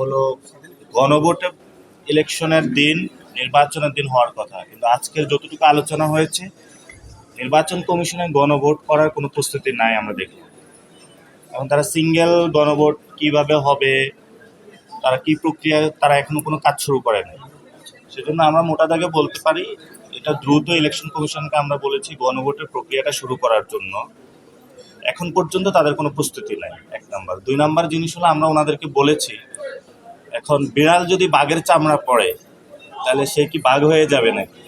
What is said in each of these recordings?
হলো গণভোটে ইলেকশনের দিন, নির্বাচনের দিন হওয়ার কথা। কিন্তু আজকের যতটুকু আলোচনা হয়েছে, নির্বাচন কমিশনে গণভোট করার কোনো প্রস্তুতি নাই আমরা দেখি এখন তারা সিঙ্গেল গণভোট কীভাবে হবে, তারা কি প্রক্রিয়া, তারা এখনও কোনো কাজ শুরু করেনি। সেজন্য আমরা মোটা দাগে বলতে পারি, এটা দ্রুত ইলেকশন কমিশনকে আমরা বলেছি গণভোটের প্রক্রিয়াটা শুরু করার জন্য। এখন পর্যন্ত তাদের কোনো প্রস্তুতি নাই, এক নাম্বার। দুই নাম্বার জিনিস হলো আমরা ওনাদেরকে বলেছি এখন বিড়াল যদি বাঘের চামড়া পড়ে, তাহলে সে কি বাঘ হয়ে যাবে নাকি?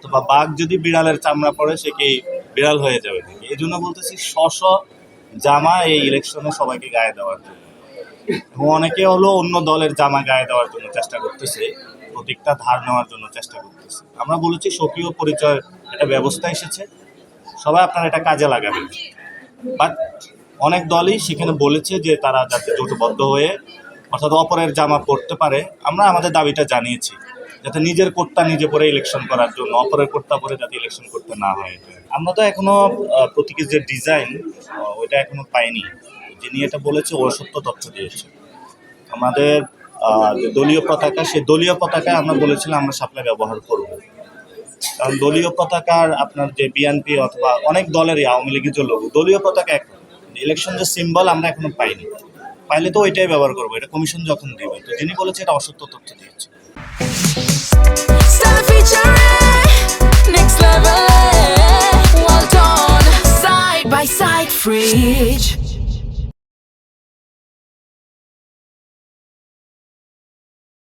তো বা বাঘ যদি বিড়ালের চামড়া পড়ে, সে কি বিড়াল হয়ে যাবে নাকি? এই জন্য বলতেছি স্ব জামা এই ইলেকশনে সবাইকে গায়ে দেওয়ার জন্য। এবং অনেকে হলো অন্য দলের জামা গায়ে দেওয়ার জন্য চেষ্টা করতেছে, প্রতীকটা ধার নেওয়ার জন্য চেষ্টা করতেছে। আমরা বলেছি, স্বকীয় পরিচয় একটা ব্যবস্থা এসেছে। সবাই আপনারা এটা কাজে লাগাবেন। বাট অনেক দলই সেখানে বলেছে যে তারা যাতে জোটবদ্ধ হয়ে অর্থাৎ অপরের জামা পড়তে পারে, আমরা আমাদের দাবিটা জানিয়েছি যাতে নিজের কোর্টটা নিজে পরে ইলেকশন করার জন্য, অপরের কোর্টটা পরে যাতে ইলেকশন করতে না হয় আমরা তো এখনও প্রতীকের যে ডিজাইন ওইটা এখনও পাইনি। যিনি এটা বলেছে, ও সত্য তথ্য দিয়েছে। আমাদের যে দলীয় পতাকা সেই দলীয় পতাকায় আমরা বলেছিলাম আমরা সাপ্লাই ব্যবহার করব। কারণ দলীয় পতাকার আপনার যে বিএনপি অথবা অনেক দলেরই, আওয়ামী লীগের যে লোক দলীয় পতাকা এক। ইলেকশন যে সিম্বল আমরা এখনও পাইনি। পাইলে তো ওইটাই ব্যবহার করব, এটা কমিশন যখন দেবে, তো যিনি বলেছে এটা অসত্য তথ্য দিয়েছে side by side fridge.